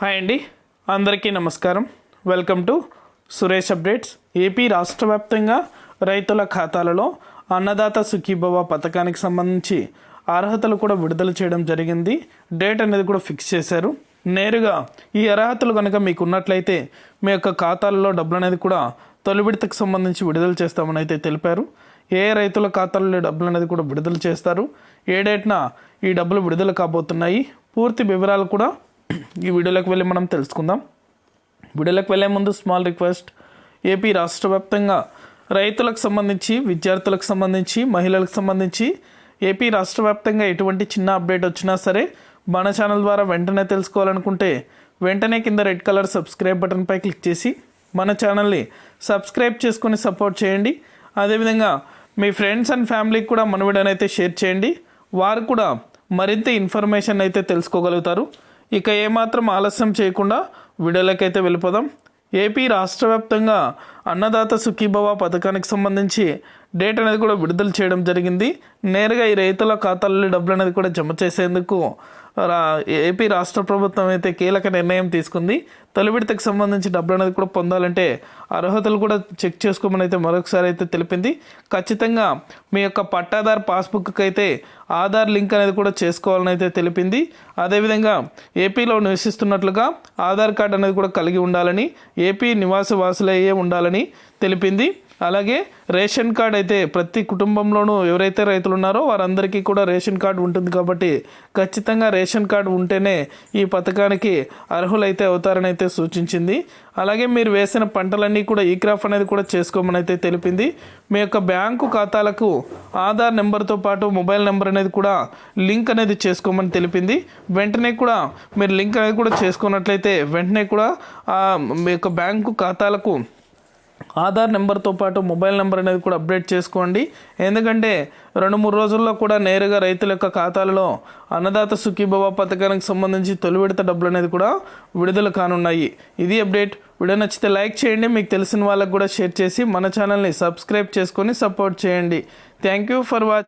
Hi అండి. అందరికీ నమస్కారం. Welcome to Suresh updates. AP రాష్ట్ర వ్యాప్తంగా రైతుల ఖాతాలలో అన్నదాత సుఖీభవ పథకానికి సంబంధించి అర్హతలు కూడా విడుదల చేయడం జరిగింది. డేట్ అనేది కూడా ఫిక్స్ చేశారు. నేరుగా ఈ అర్హతలు కనుక మీకు ఉన్నట్లయితే మీ యొక్క ఖాతాలలో డబ్బులు అనేది కూడా తొలి విడతకు సంబంధించి విడుదల చేస్తామని అయితే తెలిపారు. ఏ రైతుల ఖాతాలలో డబ్బులు అనేది కూడా విడుదల చేస్తారు? ఏ డేట్న ఈ డబ్బులు విడుదల కాబోతున్నాయి? పూర్తి వివరాలు కూడా ఈ వీడియోలోకి వెళ్ళి మనం తెలుసుకుందాం. వీడియోలోకి వెళ్ళే ముందు స్మాల్ రిక్వెస్ట్ ఏపీ రాష్ట్ర వ్యాప్తంగా రైతులకు సంబంధించి విద్యార్థులకు సంబంధించి మహిళలకు సంబంధించి ఏపీ రాష్ట్ర వ్యాప్తంగా ఎటువంటి చిన్న అప్డేట్ వచ్చినా సరే మన ఛానల్ ద్వారా వెంటనే తెలుసుకోవాలనుకుంటే వెంటనే కింద రెడ్ కలర్ సబ్స్క్రైబ్ బటన్పై క్లిక్ చేసి మన ఛానల్ని సబ్స్క్రైబ్ చేసుకొని సపోర్ట్ చేయండి. అదేవిధంగా మీ ఫ్రెండ్స్ అండ్ ఫ్యామిలీకి కూడా మన వీడియోనైతే షేర్ చేయండి. వారు కూడా మరింత ఇన్ఫర్మేషన్ అయితే తెలుసుకోగలుగుతారు. ఇక ఏమాత్రం ఆలస్యం చేయకుండా విడుదలకైతే వెళ్ళిపోదాం. ఏపీ రాష్ట్ర వ్యాప్తంగా అన్నదాత సుఖీభవ పథకానికి సంబంధించి డేట్ అనేది కూడా విడుదల చేయడం జరిగింది. నేరుగా ఈ రైతుల ఖాతాల్లో డబ్బులు అనేది కూడా జమ చేసేందుకు ఏపీ రాష్ట్ర ప్రభుత్వం అయితే కీలక నిర్ణయం తీసుకుంది. తొలి విడతకు సంబంధించి డబ్బులు అనేది కూడా పొందాలంటే అర్హతలు కూడా చెక్ చేసుకోమని అయితే మరొకసారి అయితే తెలిపింది. ఖచ్చితంగా మీ యొక్క పట్టాదార్ పాస్బుక్కి అయితే ఆధార్ లింక్ అనేది కూడా చేసుకోవాలని అయితే తెలిపింది. అదేవిధంగా ఏపీలో నివసిస్తున్నట్లుగా ఆధార్ కార్డు అనేది కూడా కలిగి ఉండాలని ఏపీ నివాస వాసులయ్యే ఉండాలని తెలిపింది. అలాగే రేషన్ కార్డ్ అయితే ప్రతి కుటుంబంలోనూ ఎవరైతే రైతులు ఉన్నారో వారందరికీ కూడా రేషన్ కార్డు ఉంటుంది కాబట్టి ఖచ్చితంగా రేషన్ కార్డు ఉంటేనే ఈ పథకానికి అర్హులైతే అవుతారని అయితే సూచించింది. అలాగే మీరు వేసిన పంటలన్నీ కూడా ఈ క్రాఫ్ అనేది కూడా చేసుకోమని అయితే తెలిపింది. మీ యొక్క బ్యాంకు ఖాతాలకు ఆధార్ నెంబర్తో పాటు మొబైల్ నెంబర్ అనేది కూడా లింక్ అనేది చేసుకోమని తెలిపింది. వెంటనే కూడా మీరు లింక్ అనేది కూడా చేసుకున్నట్లయితే వెంటనే కూడా మీ యొక్క బ్యాంకు ఖాతాలకు ఆధార్ నెంబర్తో పాటు మొబైల్ నెంబర్ అనేది కూడా అప్డేట్ చేసుకోండి. ఎందుకంటే రెండు మూడు రోజుల్లో కూడా నేరుగా రైతుల యొక్క ఖాతాలలో అన్నదాత సుఖీభవ పథకానికి సంబంధించి తొలి విడత డబ్బులు అనేది కూడా విడుదల కానున్నాయి. ఇది అప్డేట్. వీడియో నచ్చితే లైక్ చేయండి. మీకు తెలిసిన వాళ్ళకు కూడా షేర్ చేసి మన ఛానల్ని సబ్స్క్రైబ్ చేసుకొని సపోర్ట్ చేయండి. Thank you for watch.